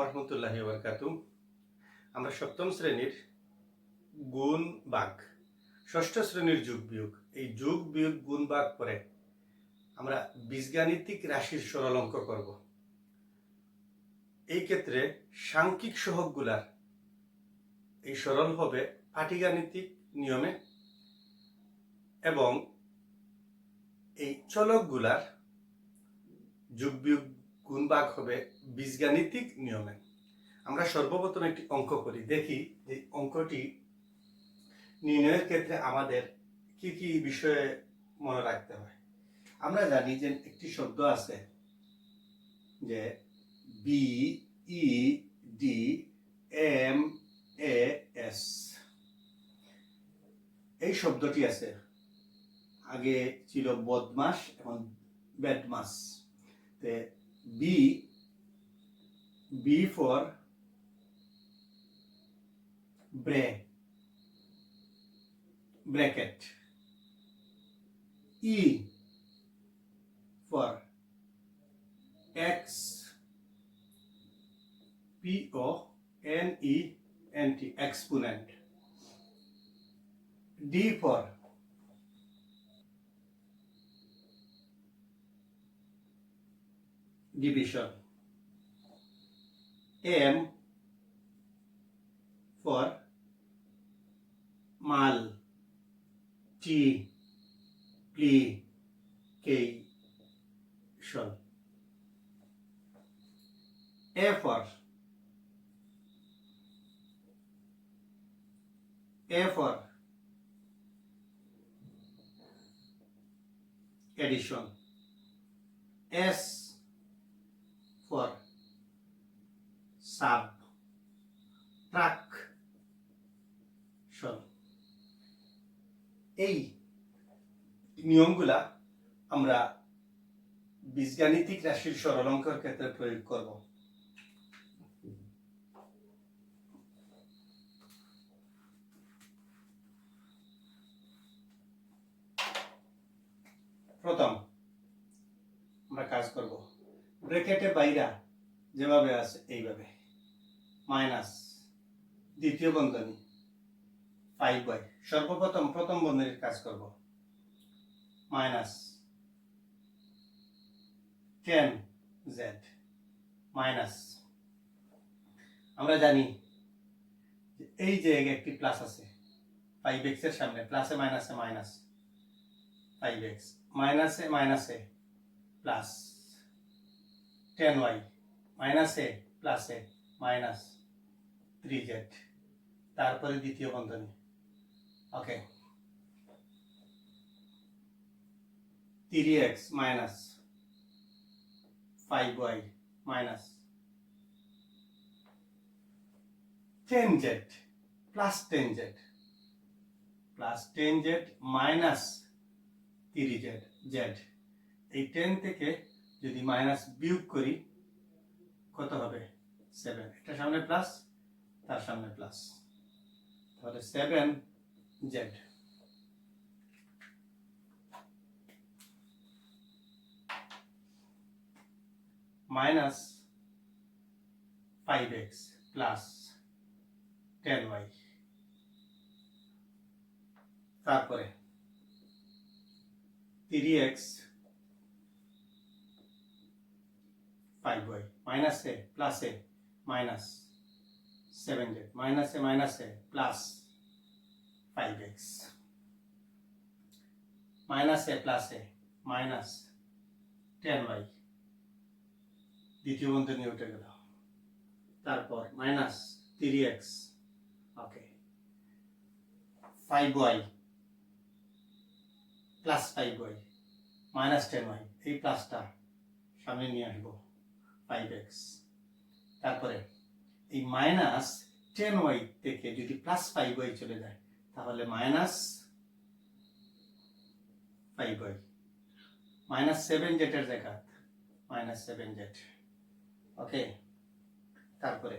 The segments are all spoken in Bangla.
রহমতুল্লাহ বরকাত আমরা সপ্তম শ্রেণির গুণ বাঘ ষষ্ঠ শ্রেণির যুগ বিয়োগ। এই যুগ বিয়োগ গুণ বাঘ পরে আমরা বীজগাণিতিক রাশির সরল অঙ্ক করব। এই ক্ষেত্রে সাংখ্যিক সহগগুলার এই সরল হবে পাটিগাণিতিক নিয়মে এবং এই চলকগুলার যুগ বিয়োগ গুণ ভাগ হবে বীজগাণিতিক নিয়মে। আমরা সর্বপ্রথম একটি অঙ্ক করি, দেখি যে অঙ্কটি নির্ণয়ের ক্ষেত্রে আমাদের কি কি বিষয়ে মনে রাখতে হয়। আমরা জানি যে একটি শব্দ আছে যে B, E, D, M, A, S. এই শব্দটি আছে। আগে ছিল বদমাস এবং ব্যাডমাস। তে B, B for bra bracket. E for X P O N E N T exponent. D for division m for mal t pli k Sure. A for A for addition. S for sub track এই নিয়মগুলা আমরা বীজগাণিতিক রাশির সরলঙ্কর ক্ষেত্রে প্রয়োগ করব। প্রথম আমরা কাজ করব। ব্রেকেটে বাইরা যেভাবে আছে, এইভাবে। মাইনাস দ্বিতীয় বন্ধনী ফাইভ বাই সর্বপ্রথম, প্রথম বন্ধনীর কাজ করব। মাইনাস টেন জেড মাইনাস, আমরা জানি এই যে একটি প্লাস আছে ফাইভ এক্সের সামনে প্লাসে মাইনাসে মাইনাস ফাইভ এক্স মাইনাসে মাইনাসে প্লাস টেন ওয়াই মাইনাসে প্লাসে মাইনাস থ্রি জেড তারপরে দ্বিতীয় বন্ধনী। Okay three x minus 5y minus 10z plus 10z plus 10z minus 3z z এই 10 থেকে যদি মাইনাস বিয়োগ করি, কত হবে? 7 এটা সামনে প্লাস তার সামনে প্লাস তাহলে 7 Z minus 5x plus 10y তারপরে 3x 5y minus a plus a minus 7z minus a minus a, plus 5x minus a, plus a, minus 10y দ্বিতীয় বন্ধনী উঠে গেল। তারপর minus three x okay five y plus five y minus ten y এই প্লাসটা সামনে নিয়ে আসব ফাইভ এক্স তারপরে এই মাইনাস টেন ওয়াই থেকে যদি প্লাস ফাইভ ওয়াই চলে যায়, তাহলে minus five y minus seven জেটের জায়গা মাইনাস সেভেন জেট ওকে তারপরে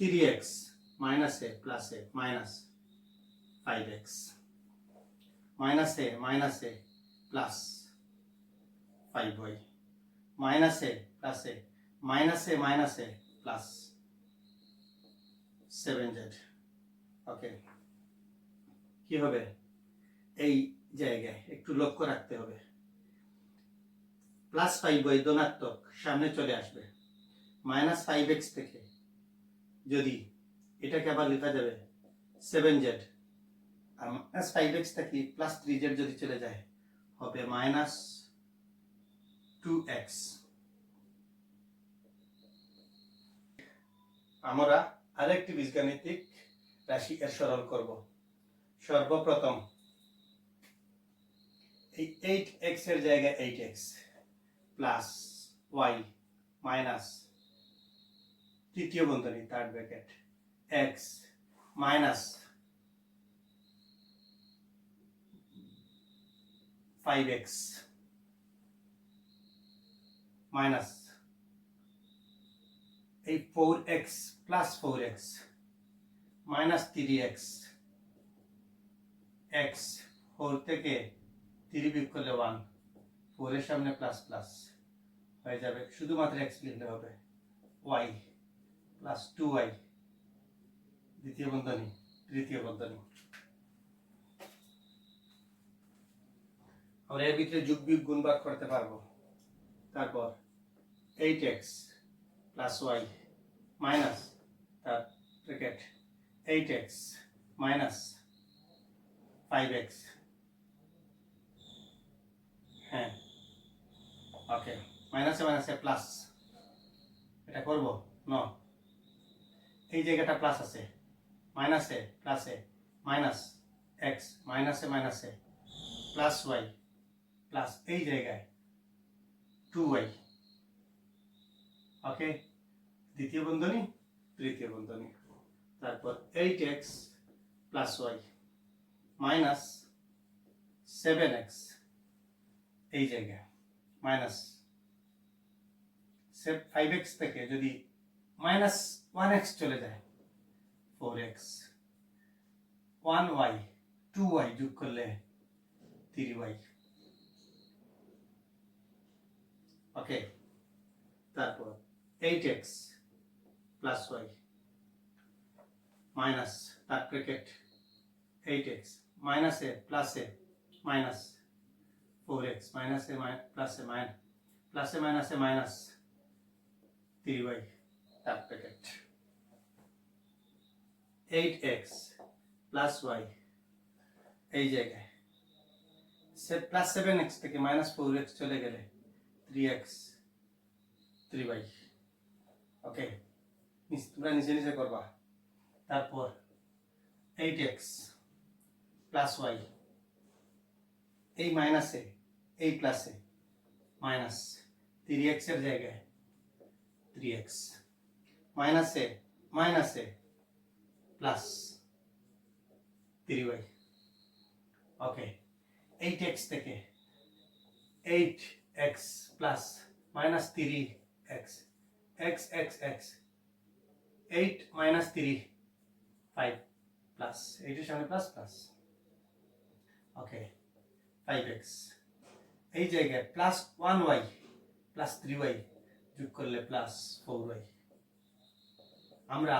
three x minus a plus a minus five x minus a minus a plus five y minus a plus a minus a minus plus seven z okay কি হবে? এই জায়গায় একটু লক্ষ্য রাখতে হবে। প্লাস ফাইভ ওই ধনাত্মক সামনে চলে আসবে। মাইনাস ফাইভ এক্স থেকে যদি এটাকে আবার লেখা যাবে সেভেন জেড আর মাইনাস ফাইভ এক্স থেকে প্লাস থ্রি জেড যদি চলে যায়, হবে মাইনাস টু এক্স আমরা আরেকটি বীজগাণিতিক রাশি সরল করব। সর্বপ্রথম, এই এইট এক্সের জায়গায় eight x plus y minus তৃতীয় বন্ধনী third bracket x minus five x minus এই four x plus four x minus three x x four থেকে থ্রি বিয়োগ করলে ওয়ান ফোরের সামনে প্লাস প্লাস হয়ে যাবে। শুধুমাত্র এক্স লিখলে হবে। ওয়াই প্লাস টু ওয়াই দ্বিতীয় বন্ধনী, তৃতীয় বন্ধনী। আমরা এর ভিতরে যুগ বিয়োগ গুণ ভাগ করতে পারব। তারপর eight x plus y minus তার bracket eight x minus five x হ্যাঁ। ওকে মাইনাসে মাইনাসে প্লাস এটা করব? ন এই জায়গাটা প্লাস আছে। মাইনাসে প্লাসে মাইনাস এক্স মাইনাসে মাইনাসে প্লাস ওয়াই প্লাস এই জায়গায় টু ওয়াই ওকে, দ্বিতীয় বন্ধনী, তৃতীয় বন্ধনী। তারপর eight x plus y minus seven x এই জায়গায় মাইনাস ফাইভ এক্স থেকে যদি মাইনাস ওয়ান এক্স চলে যায় four x one y two y যোগ করলে থ্রি ওয়াই ওকে, তারপর eight x plus y minus তার ব্র্যাকেট এইট এক্স মাইনাসে প্লাসে মাইনাস ফোর এক্স মাইনাসে প্লাসে মাইন প্লাসে মাইনাসে মাইনাস থ্রি ওয়াই তার bracket eight x plus y এই জায়গায় সে প্লাস সেভেন এক্স থেকে মাইনাস ফোর এক্স চলে গেলে three x three y okay তোমরা নিজে নিজে করবা তারপর এইট এক্স প্লাস ওয়াই এই মাইনাসে এই প্লাসে মাইনাস থ্রি এক্সের জায়গায় থ্রি এক্স মাইনাসে মাইনাসে plus three y okay eight x থেকে eight x plus minus three x x x x eight minus three five plus এইটের সামনে plus plus okay five x এই জায়গায় plus one y plus three y যোগ করলে প্লাস ফোর ওয়াই আমরা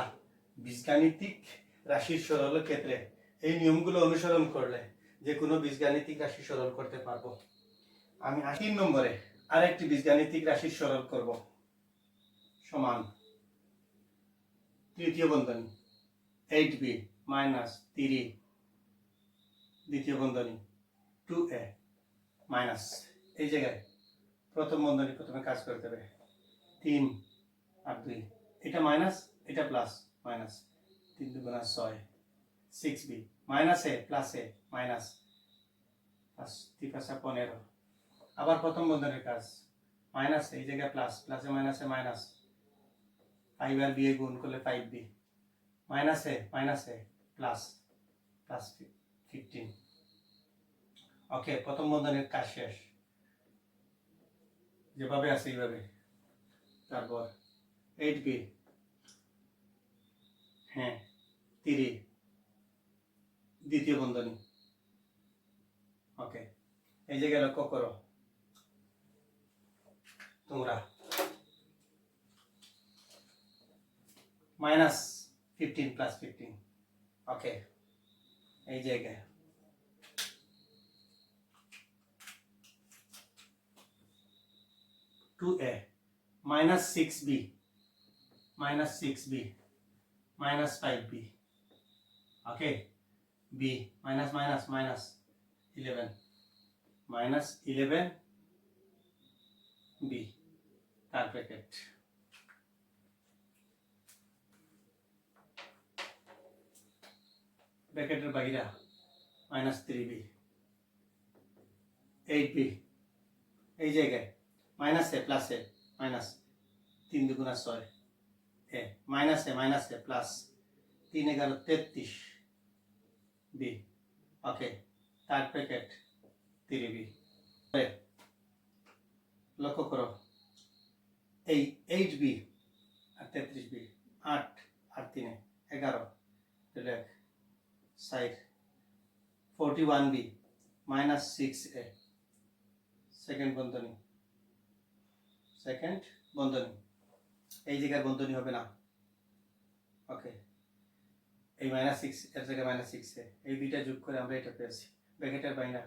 বীজগাণিতিক রাশির সরলের ক্ষেত্রে এই নিয়মগুলো অনুসরণ করলে যে কোনো বীজগাণিতিক রাশি সরল করতে পারব। আমি আশি নম্বরে আরেকটি বীজগাণিতিক রাশি সরল করব। সমান তৃতীয় বন্ধনী এইট বি মাইনাস থ্রি দ্বিতীয় বন্ধনী টু এ মাইনাস এই জায়গায় প্রথম বন্ধনী প্রথমে কাজ করতে হবে, তিন আর দুই, এটা মাইনাস এটা প্লাস মাইনাস তিন দুগুণা ছয় সিক্স বি মাইনাসে প্লাসে মাইনাস প্লাস তিন পাঁচা পনেরো, আবার প্রথম বন্ধনের কাজ মাইনাস এই জায়গায় প্লাস প্লাসে মাইনাসে মাইনাস ফাইভ আর বি গুণ করলে ফাইভ বি মাইনাসে মাইনাসে প্লাস প্লাস ফিফটিন ওকে প্রথম বন্ধনের কাজ শেষ। যেভাবে আছে এইভাবে। তারপর এইট বি হ্যাঁ তিরি দ্বিতীয় বন্ধনী। ওকে এই জায়গায় লক্ষ্য করো। তোমরা minus fifteen plus fifteen okay এই জায়গায়। Two a minus six b minus six b minus five b okay b minus minus minus eleven minus eleven b তার প্যাকেট ব্র্যাকেটের বাইরা minus three b eight b এই জায়গায় minus a plus a minus তিন দুগুণা ছয় a minus a minus a plus তিন এগারো তেত্রিশ b okay third packet three b লক্ষ্য করো, এই এইট বি আর তেত্রিশ বি আট আর তিনে এগারো। B minus six a second বন্ধনী। সেকেন্ড বন্ধনী। এই জায়গার বন্ধনী হবে না। ওকে এই মাইনাস সিক্স এর জায়গায় মাইনাস সিক্স এ এই দুইটা যোগ করে আমরা এটা পেয়েছি। ব্র্যাকেটের বাইনা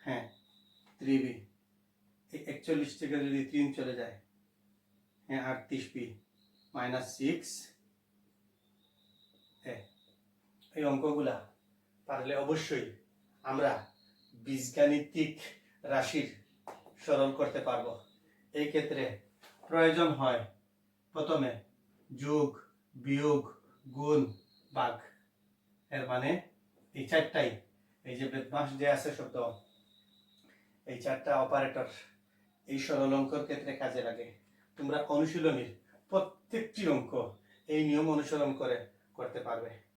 হ্যাঁ থ্রি বি এই একচল্লিশ থেকে যদি তিন চলে যায় হ্যাঁ আটত্রিশ বি মাইনাস সিক্স এই অঙ্কগুলা পারলে অবশ্যই আমরা বীজগাণিতিক রাশির সরল করতে পারব। এই ক্ষেত্রে প্রয়োজন হয় প্রথমে যোগ, বিয়োগ, গুণ ভাগ এর মানে এই চারটাই, এই যে বেদমাস যে আছে শব্দ, এই চারটা অপারেটর এই সরল অঙ্কর ক্ষেত্রে কাজে লাগে। তোমরা অনুশীলনীর প্রত্যেকটি অঙ্ক এই নিয়ম অনুসরণ করে করতে পারবে।